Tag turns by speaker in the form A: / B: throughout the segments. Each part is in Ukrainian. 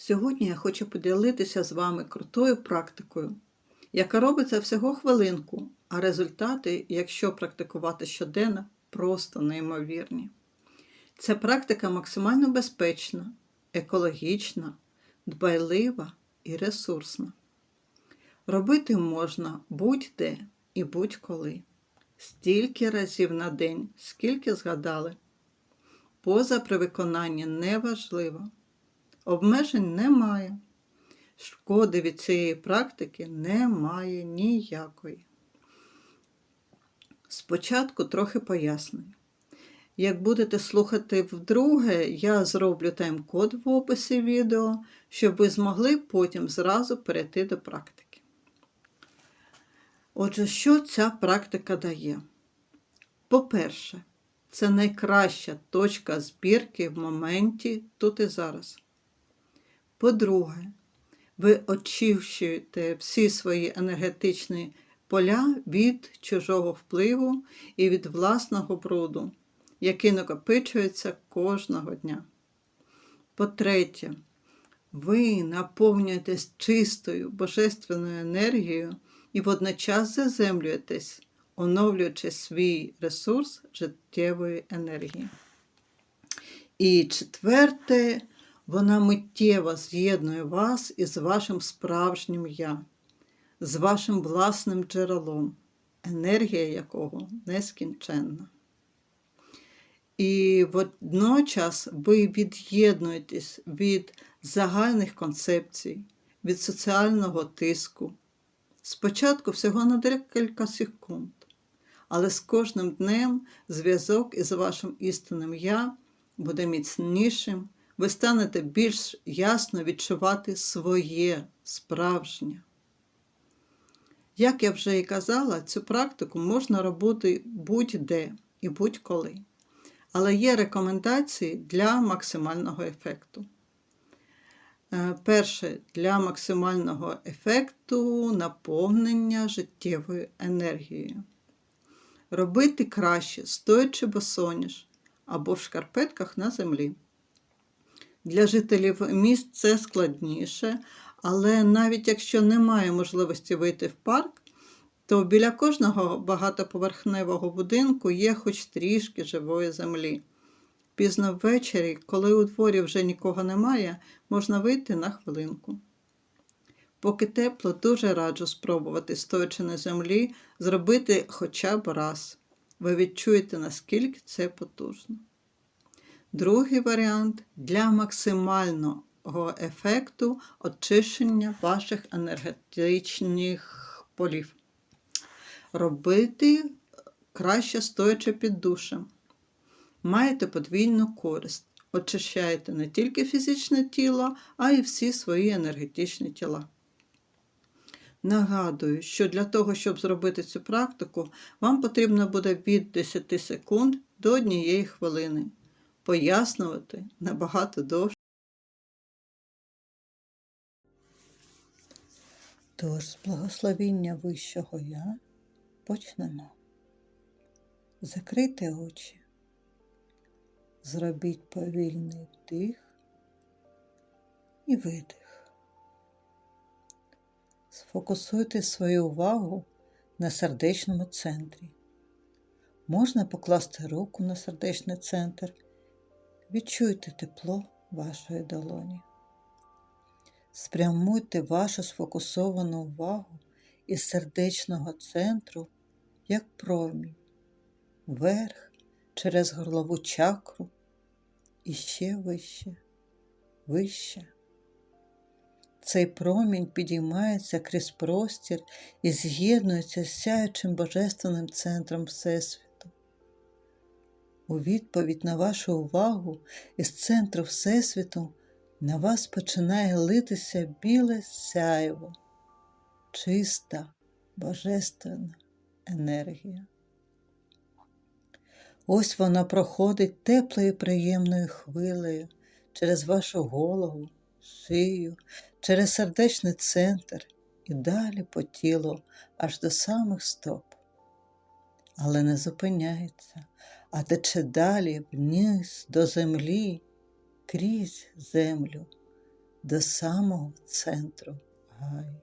A: Сьогодні я хочу поділитися з вами крутою практикою, яка робиться всього хвилинку, а результати, якщо практикувати щоденно, просто неймовірні. Ця практика максимально безпечна, екологічна, дбайлива і ресурсна. Робити можна будь-де і будь-коли, стільки разів на день, скільки згадали. Поза при виконанні неважливо. Обмежень немає. Шкоди від цієї практики немає ніякої. Спочатку трохи пояснень. Як будете слухати вдруге, я зроблю тайм-код в описі відео, щоб ви змогли потім зразу перейти до практики. Отже, що ця практика дає? По-перше, це найкраща точка збірки в моменті тут і зараз. По-друге, ви очищуєте всі свої енергетичні поля від чужого впливу і від власного бруду, який накопичується кожного дня. По-третє, ви наповнюєтесь чистою божественною енергією і водночас заземлюєтесь, оновлюючи свій ресурс життєвої енергії. І четверте, вона миттєво з'єднує вас із вашим справжнім я, з вашим власним джерелом, енергія якого нескінченна. І водночас ви від'єднуєтесь від загальних концепцій, від соціального тиску. Спочатку всього на декілька секунд, але з кожним днем зв'язок із вашим істинним я буде міцнішим ви станете більш ясно відчувати своє справжнє. Як я вже і казала, цю практику можна робити будь-де і будь-коли. Але є рекомендації для максимального ефекту. Е, перше, для максимального ефекту наповнення життєвою енергією. Робити краще, стоячи босоніж або в шкарпетках на землі. Для жителів міст це складніше, але навіть якщо немає можливості вийти в парк, то біля кожного багатоповерхневого будинку є хоч трішки живої землі. Пізно ввечері, коли у дворі вже нікого немає, можна вийти на хвилинку. Поки тепло, дуже раджу спробувати, стоячи на землі, зробити хоча б раз. Ви відчуєте, наскільки це потужно. Другий варіант для максимального ефекту очищення ваших енергетичних полів. Робити краще стоячи під душем. Маєте подвійну користь. Очищаєте не тільки фізичне тіло, а й всі свої енергетичні тіла. Нагадую, що для того, щоб зробити цю практику, вам потрібно буде від 10 секунд до 1 хвилини пояснювати набагато довше. Тож, з благословіння Вищого Я почнемо. Закрийте очі, зробіть повільний вдих і видих. Сфокусуйте свою увагу на сердечному центрі. Можна покласти руку на сердечний центр Відчуйте тепло вашої долоні. Спрямуйте вашу сфокусовану увагу із сердечного центру, як промінь, вверх через горлову чакру і ще вище, вище. Цей промінь підіймається крізь простір і з'єднується з сяючим божественним центром Всесвіту. У відповідь на вашу увагу із центру Всесвіту на вас починає литися біле сяйво, чиста, божественна енергія. Ось вона проходить теплою приємною хвилею через вашу голову, шию, через сердечний центр і далі по тілу аж до самих стоп. Але не зупиняється а тече далі вниз до землі, крізь землю, до самого центру Гаї.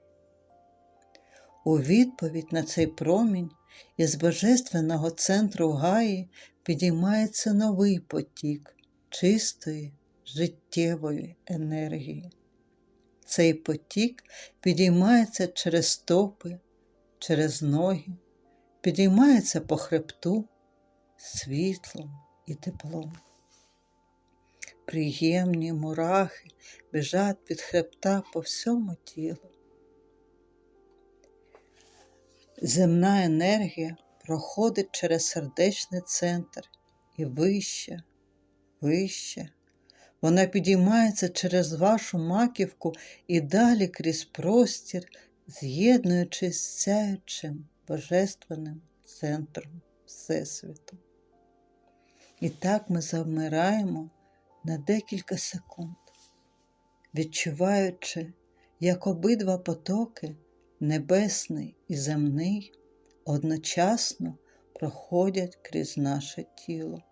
A: У відповідь на цей промінь із божественного центру Гаї підіймається новий потік чистої життєвої енергії. Цей потік підіймається через стопи, через ноги, підіймається по хребту світлом і теплом. Приємні мурахи біжать під хребта по всьому тілу. Земна енергія проходить через сердечний центр і вище, вище. Вона підіймається через вашу маківку і далі крізь простір, з'єднуючись з сяючим божественним центром Всесвіту. І так ми завмираємо на декілька секунд, відчуваючи, як обидва потоки, небесний і земний, одночасно проходять крізь наше тіло.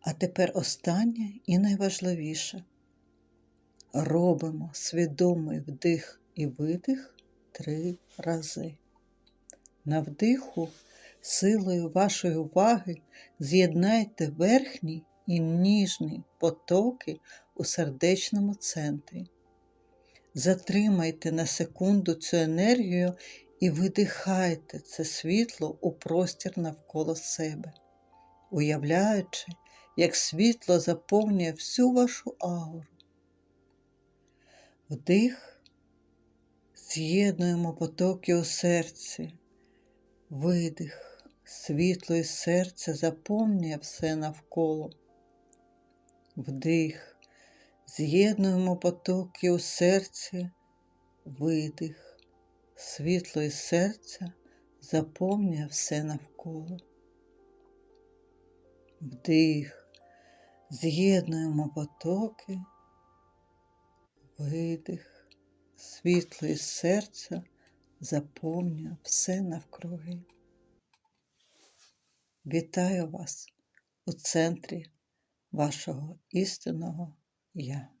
A: А тепер останнє і найважливіше. Робимо свідомий вдих і видих три рази. На вдиху силою вашої уваги з'єднайте верхній і ніжний потоки у сердечному центрі. Затримайте на секунду цю енергію і видихайте це світло у простір навколо себе, уявляючи, як світло заповнює всю вашу ауру. Вдих, з'єднуємо потоки у серці, видих, світло із серця заповнює все навколо. Вдих, з'єднуємо потоки у серці, видих, світло із серця заповнює все навколо. Вдих, з'єднуємо потоки, видих, світло із серця заповнює все навкруги. Вітаю вас у центрі вашого істинного Я.